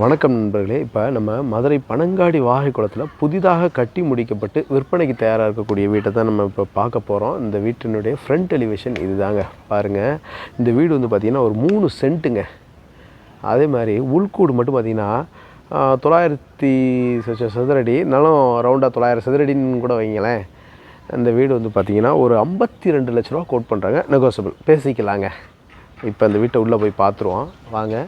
வணக்கம் நண்பர்களே. இப்போ நம்ம மதுரை பனங்காடி வாகை குளத்தில் புதிதாக கட்டி முடிக்கப்பட்டு விற்பனைக்கு தயாராக இருக்கக்கூடிய வீட்டை தான் நம்ம இப்போ பார்க்க போகிறோம் இந்த வீட்டினுடைய ஃப்ரண்ட் எலிவேஷன் இதுதாங்க. பாருங்கள் இந்த வீடு வந்து பார்த்திங்கன்னா ஒரு மூணு சென்ட்டுங்க. அதே மாதிரி உள்கூடு மட்டும் பார்த்திங்கன்னா தொள்ளாயிரத்தி சதுரடி. நலம் ரவுண்டாக தொள்ளாயிரம் சதுரடின்னு கூட வைங்களேன். அந்த வீடு வந்து பார்த்திங்கன்னா ஒரு ஐம்பத்தி ரெண்டு லட்ச ரூபா கோட் பண்ணுறாங்க நெகோசபிள் பேசிக்கலாங்க. இப்போ அந்த வீட்டை உள்ளே போய் பார்த்துருவோம் வாங்க.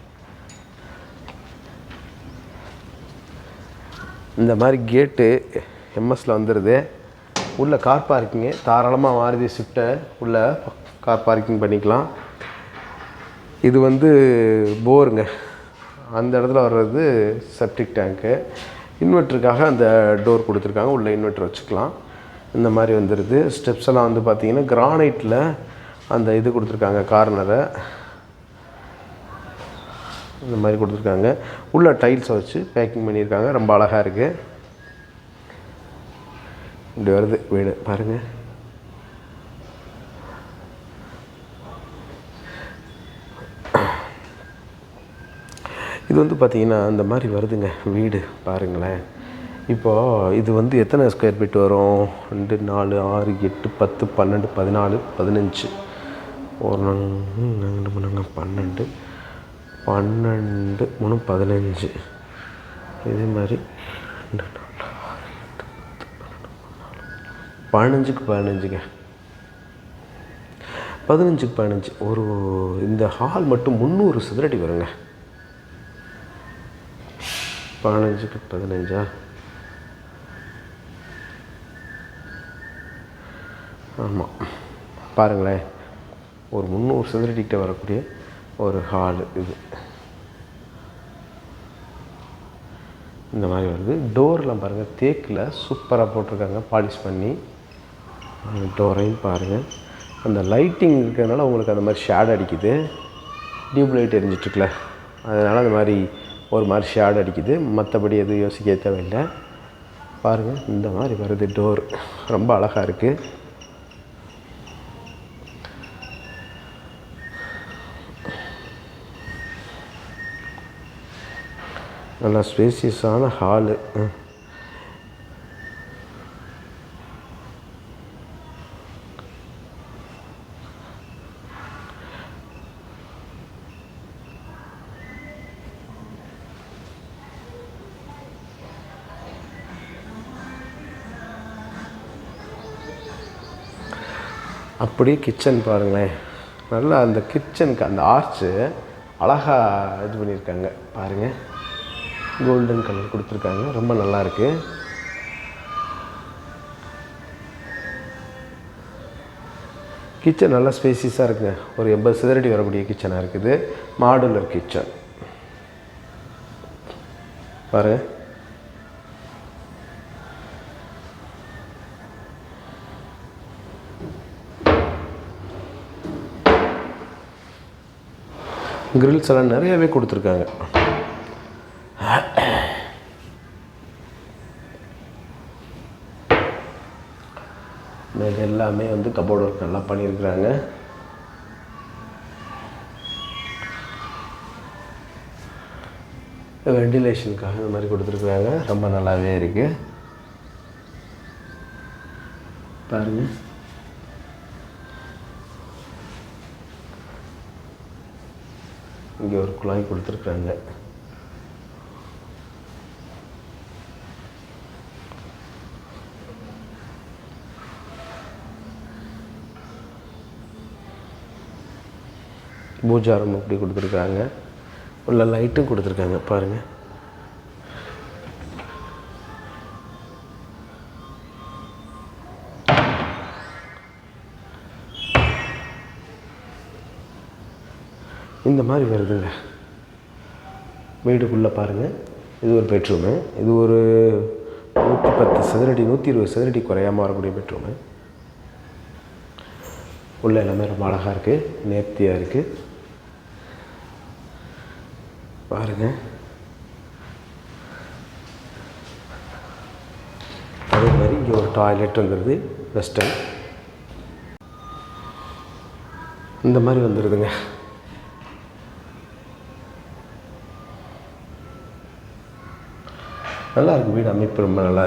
இந்த மாதிரி கேட்டு எம்எஸ்சில் வந்துடுது உள்ளே கார் பார்க்கிங்கு தாராளமாக மாறுதி. ஸ்விஃப்ட்டை உள்ளே கார் பார்க்கிங் பண்ணிக்கலாம். இது வந்து போருங்க. அந்த இடத்துல வர்றது செப்டிக் டேங்க்கு இன்வெர்ட்டருக்காக அந்த டோர் கொடுத்துருக்காங்க. உள்ளே இன்வெர்ட்டர் வச்சுக்கலாம். இந்த மாதிரி வந்துடுது ஸ்டெப்ஸ் எல்லாம் வந்து பார்த்திங்கன்னா கிரானைட்டில் அந்த இது கொடுத்துருக்காங்க. கார்னரை இந்த மாதிரி கொடுத்துருக்காங்க. உள்ள டைல்ஸை வச்சு பேக்கிங் பண்ணியிருக்காங்க. ரொம்ப அழகாக இருக்குது இப்படி வருது வீடு. பாருங்கள் இது வந்து பார்த்திங்கன்னா இந்த மாதிரி வருதுங்க. வீடு பாருங்களேன். இப்போது இது வந்து எத்தனை ஸ்கொயர் ஃபீட் வரும்? ரெண்டு நாலு ஆறு எட்டு பத்து பன்னெண்டு பதினாலு பதினஞ்சு. ஒரு நாங்கள் பண்ணாங்க பன்னெண்டு. பன்னெண்டு மூணு பதினஞ்சு. இதே மாதிரி. பதினஞ்சுக்கு பதினஞ்சுங்க. பதினஞ்சுக்கு பதினஞ்சு. ஒரு இந்த ஹால் மட்டும் முந்நூறு சதுரடி வருங்க. பதினஞ்சுக்கு பதினஞ்சா? ஆமாம் பாருங்களேன். ஒரு முந்நூறு சதுரடிக்கிட்ட வரக்கூடிய ஒரு ஹால் இது. இந்த மாதிரி வருது. டோர்லாம் பாருங்கள் தேக்கில் சூப்பராக போட்டிருக்காங்க பாலிஷ் பண்ணி. டோரையும் பாருங்கள் அந்த லைட்டிங் இருக்கிறதுனால உங்களுக்கு அந்த மாதிரி ஷேட் அடிக்குது. டியூப் லைட் எரிஞ்சிட்ருக்குல அதனால் அந்த மாதிரி ஒரு மாதிரி ஷேட் அடிக்குது. மற்றபடி எதுவும் யோசிக்க தேவையில்லை. பாருங்கள் இந்த மாதிரி வருது டோர் ரொம்ப அழகாக இருக்குது நல்லா ஸ்பேசியஸான ஹாலு அப்படியே கிச்சன் பாருங்களேன். நல்லா அந்த கிச்சனுக்கு அந்த ஆர்ச்சு அழகாக இது பண்ணியிருக்காங்க. பாருங்கள் கோல்டன் கலர் கொடுத்துருக்காங்க. ரொம்ப நல்லா இருக்கு கிச்சன் நல்லா ஸ்பேசியஸாக இருக்குங்க. ஒரு எண்பது சதுரடி வரக்கூடிய கிச்சனாக இருக்குது. மாடுலர் கிச்சன் பாரு. கிரில்ஸ் எல்லாம் நிறையவே கொடுத்துருக்காங்க. இது எல்லாமே வந்து கபோர்ட் ஒர்க் நல்லா பண்ணியிருக்கிறாங்க. வெண்டிலேஷனுக்காக இந்த மாதிரி கொடுத்துருக்குறாங்க. ரொம்ப நல்லாவே இருக்குது பாருங்கள் இங்கே ஒரு குழாய் கொடுத்துருக்குறாங்க. பூஜாரம் இப்படி கொடுத்துருக்காங்க? உள்ள லைட்டும் கொடுத்துருக்காங்க பாருங்கள் இந்த மாதிரி வருதுங்க. வீடுக்குள்ளே பாருங்கள் இது ஒரு பெட்ரூமு இது ஒரு நூற்றி பத்து சதுரடி நூற்றி இருபது சதுரடி குறையாமல் வரக்கூடிய பெட்ரூமு உள்ள எல்லாமே ரொம்ப அழகாக இருக்குது நேர்த்தியாக இருக்குது பாருங்கள் அதே மாதிரி இங்கே ஒரு டாய்லெட் வந்துடுது வெஸ்டர்ன் இந்த மாதிரி வந்துடுதுங்க நல்லா இருக்குது வீடு அமைப்பு ரொம்ப நல்லா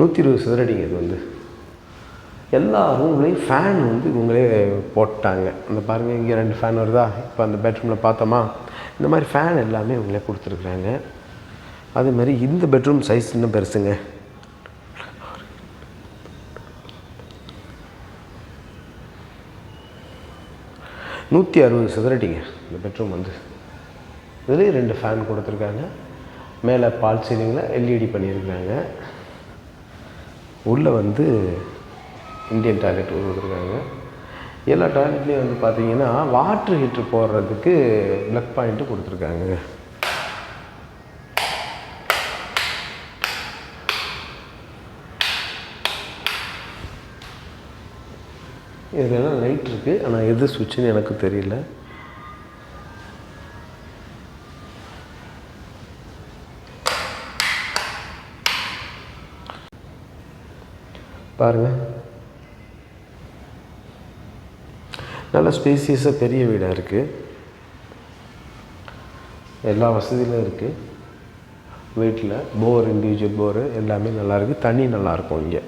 நூற்றி இருபது சதுரடிங்க இது வந்து. எல்லா ரூம்லேயும் ஃபேன் வந்து இவங்களே போட்டாங்க. அந்த பாருங்கள் இங்கே ரெண்டு ஃபேன் வருதா? இப்போ அந்த பெட்ரூமில் பார்த்தோமா? இந்த மாதிரி ஃபேன் எல்லாமே இவங்களே கொடுத்துருக்குறாங்க. அதே மாதிரி இந்த பெட்ரூம் சைஸ் இன்னும் பெருசுங்க. நூற்றி அறுபது சதுரடிங்க இந்த பெட்ரூம் வந்து. இதுலேயும் ரெண்டு ஃபேன் கொடுத்துருக்காங்க. மேலே பால் சீலிங்கில் எல்இடி பண்ணியிருக்காங்க உள்ளே வந்து இந்தியன் டாய்லெட் கொடுத்துருக்காங்க எல்லா டாய்லெட்லேயும் வந்து பார்த்தீங்கன்னா வாட்ரு ஹீட்ரு போடுறதுக்கு ப்ளக் பாயிண்ட்டு கொடுத்துருக்காங்க. இதெல்லாம் லைட் இருக்குது ஆனால் எது சுவிட்சுன்னு எனக்கு தெரியல. பாருங்கள் நல்ல ஸ்பேசியஸாக பெரிய வீடாக இருக்குது எல்லா வசதியிலும் இருக்குது வீட்டில் போர் இண்டிவிஜுவல் போரு எல்லாமே நல்லா இருக்குது தண்ணி நல்லாயிருக்கும் இங்கே.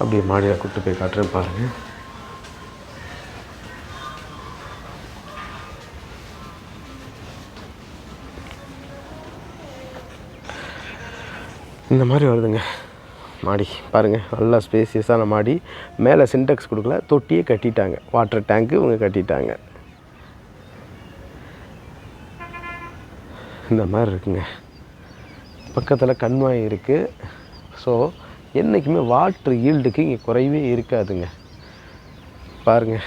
அப்படியே மாடியில் கூப்பிட்டு போய் காட்டுறேன் பாருங்கள் இந்த மாதிரி வருதுங்க. மாடி பாருங்கள் நல்லா ஸ்பேசியஸான மாடி. மேலே சின்டெக்ஸ் கொடுக்கல தொட்டியே கட்டிட்டாங்க. வாட்டர் டேங்க்கு இவங்க கட்டிட்டாங்க. இந்த மாதிரி இருக்குங்க. பக்கத்தில் கண்மாய் இருக்குது ஸோ என்றைக்குமே வாட்ரு ஈல்டுக்கு இங்கே குறைவே இருக்காதுங்க. பாருங்கள்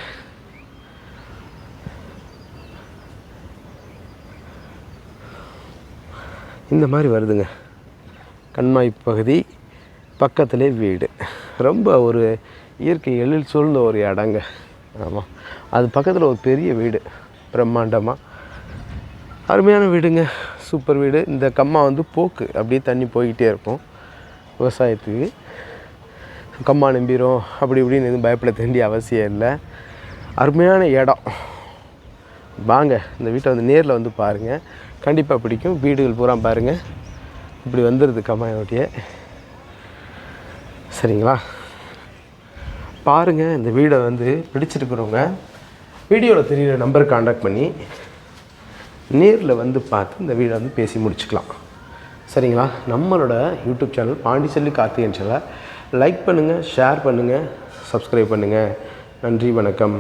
இந்த மாதிரி வருதுங்க. கண்மாய் பகுதி பக்கத்திலே வீடு. ரொம்ப ஒரு இயற்கை எழில் சூழ்ந்த ஒரு இடங்க. ஆமாம் அது பக்கத்தில் ஒரு பெரிய வீடு. பிரம்மாண்டமாக அருமையான வீடுங்க. சூப்பர் வீடு. இந்த கம்மா வந்து போக்கு. அப்படியே தண்ணி போய்கிட்டே இருக்கும். விவசாயத்துக்கு. கம்மா நம்பிடும் அப்படி இப்படின்னு எதுவும் பயப்பட வேண்டிய அவசியம் இல்லை. அருமையான இடம். வாங்க. இந்த வீட்டை வந்து நேரில் வந்து பாருங்கள் கண்டிப்பாக பிடிக்கும். வீடுகள் பூரா பாருங்கள் இப்படி வந்துடுது கம்மாயோட்டிய சரிங்களா? பாருங்கள் இந்த வீடை வந்து பிடிச்சிருக்கிறவங்க வீடியோவில் தெரியிற நம்பருக்கு காண்டாக்ட் பண்ணி நேரில் வந்து பார்த்து இந்த வீடை வந்து பேசி முடிச்சுக்கலாம். சரிங்களா? நம்மளோட யூடியூப் சேனல் பாண்டிச்செல்லி கார்த்திகேயன் சேனலை லைக் பண்ணுங்கள் ஷேர் பண்ணுங்கள் சப்ஸ்கிரைப் பண்ணுங்கள் நன்றி வணக்கம்.